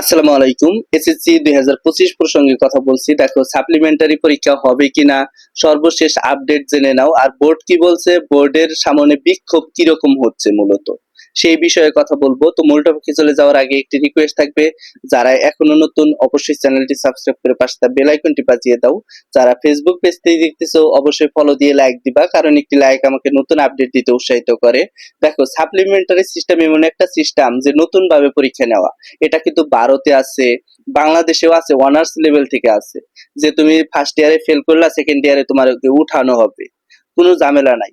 আসসালামু আলাইকুম। এসএসসি দুই হাজার পঁচিশ প্রসঙ্গে কথা বলছি। দেখো সাপ্লিমেন্টারি পরীক্ষা হবে কিনা, সর্বশেষ আপডেট জেনে নাও। আর বোর্ড কি বলছে? বোর্ডের সামনে বিক্ষোভ কীরকম হচ্ছে মূলত? সেই বিষয়ে কথা বলব। তো মূল টপিকে চলে যাওয়ার আগে একটি রিকোয়েস্ট থাকবে, যারা এখনও নতুন, অবশ্যই চ্যানেলটি সাবস্ক্রাইব করে পাশে বেল আইকনটি বাজিয়ে দাও। যারা ফেসবুক পেজ থেকে দেখতেছো, অবশ্যই ফলো দিয়ে লাইক দিবা, কারণ একটি লাইক আমাকে নতুন আপডেট দিতে উৎসাহিত করে। দেখো সাপ্লিমেন্টারি সিস্টেম এমন একটা সিস্টেম যে নতুন ভাবে পরীক্ষা নেওয়া। এটা কিন্তু ভারতে আছে, বাংলাদেশেও আছে অনার্স লেভেল থেকে আছে। যে তুমি ফার্স্ট ইয়ারে ফেল করলা সেকেন্ড ইয়ারে তোমার উঠানো হবে। কোনো ঝামেলা নাই।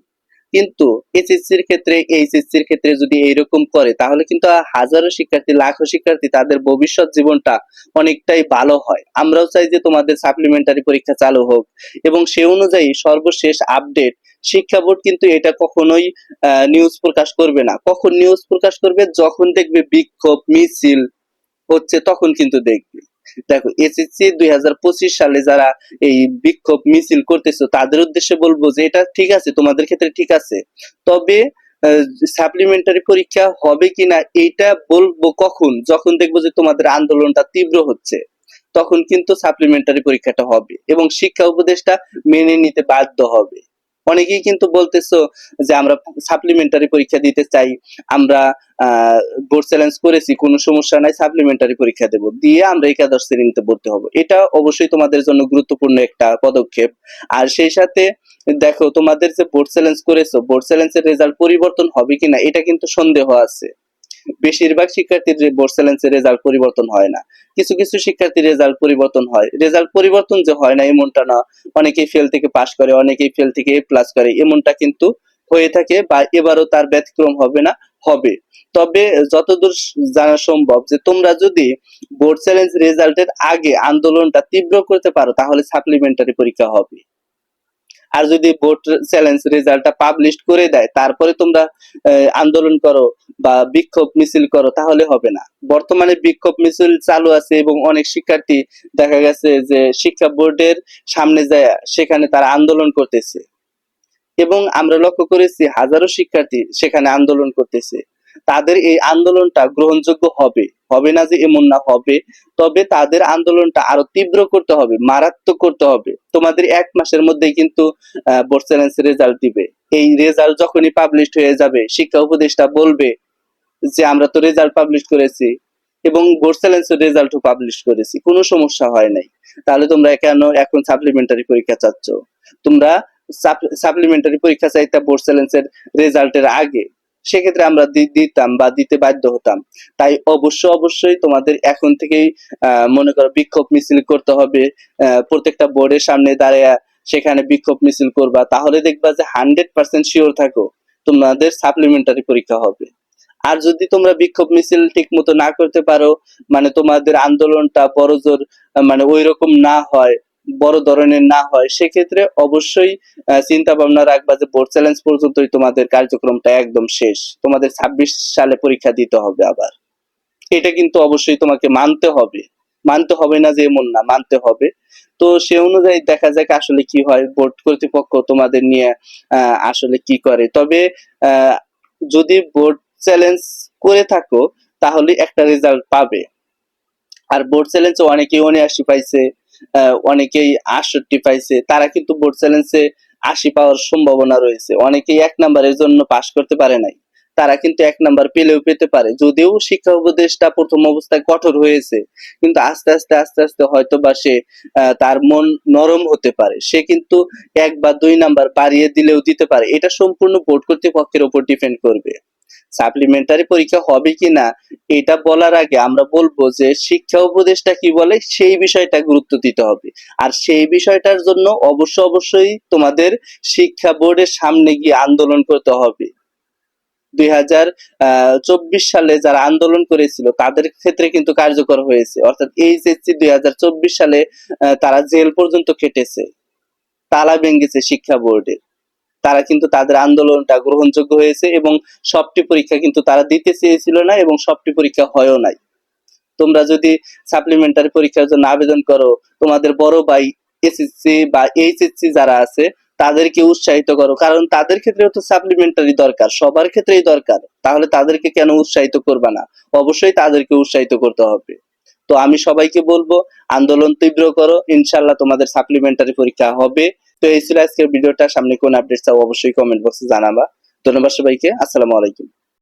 কিন্তু এসএসসির ক্ষেত্রে, এইচএসসির ক্ষেত্রে যদি এইরকম করে, তাহলে কিন্তু হাজারো শিক্ষার্থী, লাখো শিক্ষার্থী তাদের ভবিষ্যৎ জীবনটা অনেকটাই ভালো হয়। আমরাও চাই যে তোমাদের সাপ্লিমেন্টারি পরীক্ষা চালু হোক এবং সে অনুযায়ী সর্বশেষ আপডেট শিক্ষা বোর্ড কিন্তু এটা কখনোই নিউজ প্রকাশ করবে না। কখন নিউজ প্রকাশ করবে? যখন দেখবে বিক্ষোভ, মিছিল হচ্ছে, তখন কিন্তু দেখবে। দেখো এসএসসি দুই হাজার পঁচিশ সালে যারা এই বিক্ষোভ মিছিল করতেছো, তাদের উদ্দেশ্যে বলব যে এটা ঠিক আছে, তোমাদের ক্ষেত্রে ঠিক আছে। তবে সাপ্লিমেন্টারি পরীক্ষা হবে কিনা, এইটা বলব কখন? যখন দেখব যে তোমাদের আন্দোলনটা তীব্র হচ্ছে, তখন কিন্তু সাপ্লিমেন্টারি পরীক্ষাটা হবে এবং শিক্ষা উপদেশটা মেনে নিতে বাধ্য হবে। অনেকেই কিন্তু বলতেছো যে আমরা সাপ্লিমেন্টারি পরীক্ষা দিতে চাই, আমরা বোর্ড চ্যালেঞ্জ করেছি, কোনো সমস্যা নাই সাপ্লিমেন্টারি পরীক্ষা দেব। দিয়ে আমরা একাদশ শ্রেণীতে ভর্তি হব। এটা অবশ্যই তোমাদের জন্য গুরুত্বপূর্ণ একটা পদক্ষেপ। আর সেই সাথে দেখো, তোমাদের যে বোর্ড চ্যালেঞ্জ করেছ বোর্ড চ্যালেঞ্জের রেজাল্ট পরিবর্তন হবে কিনা, এটা কিন্তু সন্দেহ আছে। বেশিরভাগ শিক্ষার্থীর বোর্ড চ্যালেঞ্জের রেজাল্ট পরিবর্তন হয় না। কিছু কিছু শিক্ষার্থীর রেজাল্ট পরিবর্তন হয়। রেজাল্ট পরিবর্তন যে হয় না এমনটা না। অনেকেই ফেল থেকে পাশ করে, অনেকেই ফেল থেকে এ প্লাস করে, এমনটা কিন্তু হয়ে থাকে বা এবারও তার ব্যতিক্রম হবে না, হবে। তবে যতদূর জানা সম্ভব যে তোমরা যদি বোর্ড চ্যালেঞ্জ রেজাল্টের আগে আন্দোলনটা তীব্র করতে পারো, তাহলে সাপ্লিমেন্টারি পরীক্ষা হবে। আর যদি বোর্ড চ্যালেঞ্জ রেজাল্টটা পাবলিশ করে দেয়, তারপরে তোমরা আন্দোলন করো বা বিক্ষোভ মিছিল করো, তাহলে হবে না। বর্তমানে বিক্ষোভ মিছিল চালু আছে এবং অনেক শিক্ষার্থী দেখা গেছে যে শিক্ষা বোর্ডের সামনে যায়, সেখানে তারা আন্দোলন করতেছে। এবং আমরা লক্ষ্য করেছি হাজারো শিক্ষার্থী সেখানে আন্দোলন করতেছে। তাদের এই আন্দোলনটা গ্রহণযোগ্য হবে। হবে না যে এমন না হবে, তবে তাদের আন্দোলনটা আরও তীব্র করতে হবে, মারাত্মক করতে হবে। তোমাদের এক মাসের মধ্যে কিন্তু বোর্ড রেজাল্ট দিবে। এই রেজাল্ট যখনই পাবলিশ হয়ে যাবে, শিক্ষা উপদেষ্টা বলবে যে, আমরা তো রেজাল্ট পাবলিশ করেছি এবং বোর্ড চ্যালেঞ্জের রেজাল্টও পাবলিশ করেছি, কোনো সমস্যা হয় নাই। তাহলে তোমরা কেন এখন সাপ্লিমেন্টারি পরীক্ষা চাচ্ছ? তোমরা সাপ্লিমেন্টারি পরীক্ষা চাইতে বোর্ড চ্যালেঞ্জের রেজাল্টের আগে সেক্ষেত্রে আমরা দিতাম বা দিতে বাধ্য হতাম। তাই অবশ্য অবশ্যই তোমাদের এখন থেকেই মনে করো বিক্ষোভ মিছিল করতে হবে প্রত্যেকটা বোর্ডের সামনে দাঁড়িয়ে সেখানে বিক্ষোভ মিছিল করবা, তাহলে দেখবা যে হান্ড্রেড পার্সেন্ট শিওর থাকো তোমাদের সাপ্লিমেন্টারি পরীক্ষা হবে। আর যদি তোমরা বিক্ষোভ মিছিল ঠিক মতো না করতে পারো মানে তোমাদের আন্দোলনটা বড় জোর মানে ওই রকম না হয় বড় ধরনের না হয়, সেক্ষেত্রে অবশ্যই চিন্তা ভাবনা রাখবা যে বোর্ড চ্যালেঞ্জ পর্যন্তই তোমাদের কার্যক্রমটা একদম শেষ। তোমাদের ছাব্বিশ সালে পরীক্ষা দিতে হবে আবার। এটা কিন্তু অবশ্যই তোমাকে মানতে হবে। মানতে হবে না যে এমন না, মানতে হবে। তো সে অনুযায়ী দেখা যাক আসলে কি হয়। বোর্ড কর্তৃপক্ষ তোমাদের নিয়ে আসলে কি করে। তবে যদি বোর্ড চ্যালেঞ্জ করে থাকো, তাহলে একটা রেজাল্ট পাবে। আর বোর্ড চ্যালেঞ্জে অনেকেই উনআশি পাইছে অনেকেই আটষট্টি পাইছে, তারা কিন্তু বোর্ড চ্যালেঞ্জে আশি পাওয়ার সম্ভাবনা রয়েছে। অনেকেই এক নাম্বারের জন্য পাশ করতে পারে নাই। তারা কিন্তু এক নাম্বার পেলেও পেতে পারে। যদিও শিক্ষা উপদেশটা প্রথম অবস্থায় কঠোর হয়েছে, কিন্তু আস্তে আস্তে আস্তে আস্তে হয়তো বা সে তার মন নরম হতে পারে। সে কিন্তু এক বা দুই নাম্বার বাড়িয়ে দিলেও দিতে পারে। এটা সম্পূর্ণ বোর্ড কর্তৃপক্ষের উপর ডিপেন্ড করবে। সাপ্লিমেন্টারি পরীক্ষা হবে কি না এটা বলার আগে আমরা বলব যে শিক্ষা উপদেশটা কি বলে, সেই বিষয়টা গুরুত্ব দিতে হবে। আর সেই বিষয়টার জন্য অবশ্য অবশ্যই তোমাদের শিক্ষা বোর্ডের সামনে গিয়ে আন্দোলন করতে হবে। দুই হাজার চব্বিশ সালে যারা আন্দোলন করেছিল, তাদের ক্ষেত্রে কিন্তু কার্যকর হয়েছে। অর্থাৎ এইচএসসি দুই হাজার চব্বিশ সালে তারা জেল পর্যন্ত কেটেছে তালা ভেঙেছে শিক্ষা বোর্ডের। তারা কিন্তু তাদের আন্দোলনটা গ্রহণযোগ্য হয়েছে এবং সবটি পরীক্ষা কিন্তু তারা দিতে চেয়েছিল না এবং সবটি পরীক্ষা হয়ও নাই। তোমরা যদি সাপ্লিমেন্টারি পরীক্ষার জন্য আবেদন করো, তোমাদের বড় ভাই এসএসসি বা এইচএসসি যারা আছে, তাদেরকে উৎসাহিত করো। কারণ তাদের ক্ষেত্রেও তো সাপ্লিমেন্টারি দরকার, সবার ক্ষেত্রেই দরকার। তাহলে তাদেরকে কেন উৎসাহিত করবা না? অবশ্যই তাদেরকে উৎসাহিত করতে হবে। তো আমি সবাইকে বলব, আন্দোলন তীব্র করো। ইনশাল্লাহ তোমাদের সাপ্লিমেন্টারি পরীক্ষা হবে। তো এই ছিল আজকের ভিডিওটা। সামনে কোন আপডেট চাও অবশ্যই কমেন্ট বক্সে জানাবা। ধন্যবাদ সবাইকে। আসসালামু আলাইকুম।